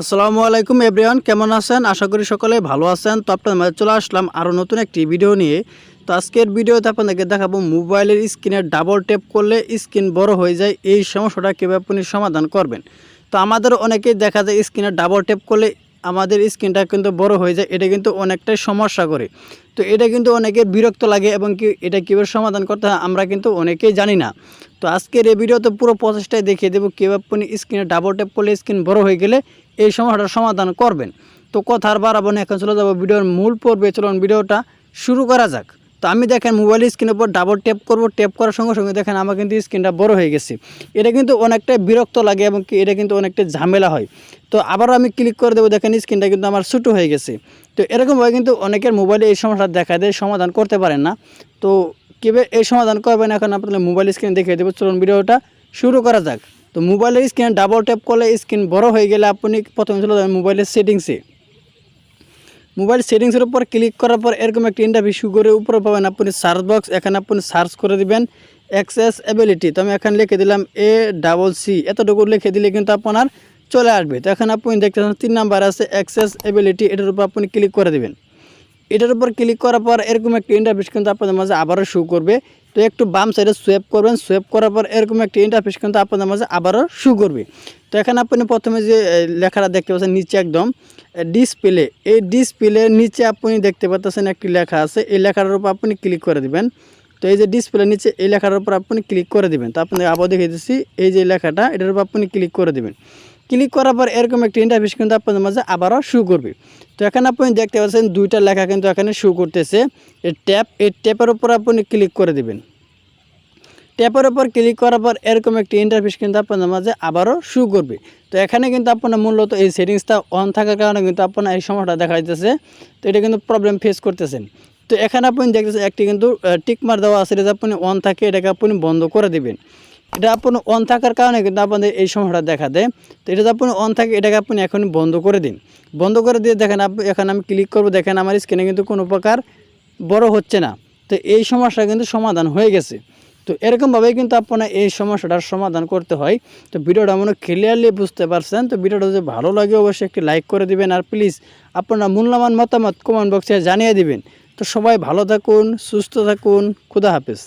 আসসালামু আলাইকুম এভরিওয়ান, কেমন আছেন? আশা করি সকলে ভালো আছেন। তো আপনাদের মাঝে চলে আসলাম আরও নতুন একটি ভিডিও নিয়ে। তো আজকের ভিডিওতে আপনাদেরকে দেখাবো মোবাইলের স্ক্রিনে ডাবল ট্যাপ করলে স্ক্রিন বড় হয়ে যায়, এই সমস্যাটা কীভাবে আপনি সমাধান করবেন? তো আমাদের অনেকেই দেখা যায় স্ক্রিনে ডাবল ট্যাপ করলে আমাদের স্ক্রিনটা কিন্তু বড় হয়ে যায়, এটা কিন্তু অনেকটাই সমস্যা করে। তো এটা কিন্তু অনেকের বিরক্ত লাগে এবং কি, এটা কীভাবে সমাধান করতে হয় আমরা কিন্তু অনেকেই জানি না। তো আজকের এই ভিডিওতে পুরো প্রসেসটাই দেখিয়ে দেবো। কীভাবে আপনি স্ক্রিনে ডাবল ট্যাপ করলে স্ক্রিন বড় হয়ে গেলে এই সমস্যাটার সমাধান করবেন। তো কথা আর বাড়াবো না, এখন চলে যাব ভিডিওর মূল পর্বে। চলুন ভিডিওটা শুরু করা যাক। তো আমি দেখেন মোবাইল স্ক্রিনের উপর ডাবল ট্যাপ করব। ট্যাপ করার সঙ্গে সঙ্গে দেখেন আমার কিন্তু স্ক্রিনটা বড় হয়ে গেছে। এটা কিন্তু অনেকটাই বিরক্ত লাগে এবং এটা কিন্তু অনেকটা ঝামেলা হয়। তো আবারও আমি ক্লিক করে দেবো, দেখেন স্ক্রিনটা কিন্তু আমার ছোটো হয়ে গেছে। তো এরকমভাবে কিন্তু অনেকের মোবাইলে এই সমস্যা দেখা দেয়, সমাধান করতে পারেন না। তো কীভাবে এই সমাধান করবেন এখন আপনাদের মোবাইল স্ক্রিন দেখিয়ে দেবো। চলুন ভিডিওটা শুরু করা যাক। তো মোবাইলের স্ক্রিনে ডাবল ট্যাপ করলে স্ক্রিন বড় হয়ে গেলে আপনি প্রথমে চলে যাবেন মোবাইলের সেটিংসে মোবাইল সেটিংসের উপর ক্লিক করার পর এরকম একটা ইন্টারভিউ শু করে উপরে পাবেন আপনি সার্চ বক্স এখানে আপনি সার্চ করে দিবেন অ্যাক্সেস অ্যাবিলিটি তো আমি এখানে লিখে দিলাম এ ডাবল সি এতটুকু লিখে দিলে কিন্তু আপনার চলে আসবে। তো এখন আপনি দেখতে তিন নাম্বার আছে অ্যাক্সেস অ্যাবিলিটি এটার উপর আপনি ক্লিক করে দিবেন। এটার উপর ক্লিক করার পর এরকম একটা ইন্টারফেস কিন্তু আপনাদের মাঝে আবারও শো করবে। তো একটু বাম সাইডে সোয়েপ করবেন সোয়েপ করার পর এরকম একটা ইন্টারফেস কিন্তু আপনাদের মাঝে আবারও শো করবে। তো এখানে আপনি প্রথমে যে লেখাটা দেখতে পাচ্ছেন নিচে একদম ডিসপ্লে এই ডিসপ্লের নিচে আপনি দেখতে পাচ্ছেন একটি লেখা আছে, এই লেখাটার উপর আপনি ক্লিক করে দিবেন। তো এই যে ডিসপ্লে নিচে, এই লেখাটার উপর আপনি ক্লিক করে দিবেন। তো আপনি আবার দেখিয়ে দিচ্ছি, এই যে লেখাটা, এটার উপর আপনি ক্লিক করে দিবেন। ক্লিক করার পর এরকম একটি ইন্টারফেস কিন্তু আপনাদের মাঝে আবারও শু করবে। তো এখানে আপনি দেখতে পাচ্ছেন দুইটা লেখা কিন্তু এখানে শু করতেছে। এই ট্যাপ এই ট্যাপের উপর আপনি ক্লিক করে দিবেন। ট্যাপের উপর ক্লিক করার পর এরকম একটি ইন্টারফেস কিন্তু আপনাদের মাঝে আবারও শু করবে। তো এখানে কিন্তু আপনার মূলত এই সেটিংসটা অন থাকার কারণে কিন্তু আপনার এই সমস্যাটা দেখা যাইতেছে। তো এটা কিন্তু প্রবলেম ফেস করতেছেন। তো এখানে আপনি দেখতেছেন একটি কিন্তু টিকমার দেওয়া আছে। এটা আপনি অন থাকে, এটাকে আপনি বন্ধ করে দিবেন। এটা আপনি অন থাকার কারণে কিন্তু আপনাদের এই সমস্যাটা দেখা দেয়। তো এটা আপনি অন থাকে, এটাকে আপনি এখন বন্ধ করে দিন। বন্ধ করে দিয়ে দেখেন আপনি এখন আমি ক্লিক করব, দেখেন আমার স্ক্রিনে কিন্তু কোনো প্রকার বড় হচ্ছে না। তো এই সমস্যা কিন্তু সমাধান হয়ে গেছে। তো এরকমভাবেই কিন্তু আপনার এই সমস্যাটার সমাধান করতে হয়। তো ভিডিওটা মনে ক্লিয়ারলি বুঝতে পারছেন। তো ভিডিওটা যদি ভালো লাগে অবশ্যই একটি লাইক করে দিবেন। আর প্লিজ আপনার মূল্যবান মতামত কমেন্ট বক্সে জানিয়ে দিবেন। তো সবাই ভালো থাকুন, সুস্থ থাকুন, খুদা হাফেজ।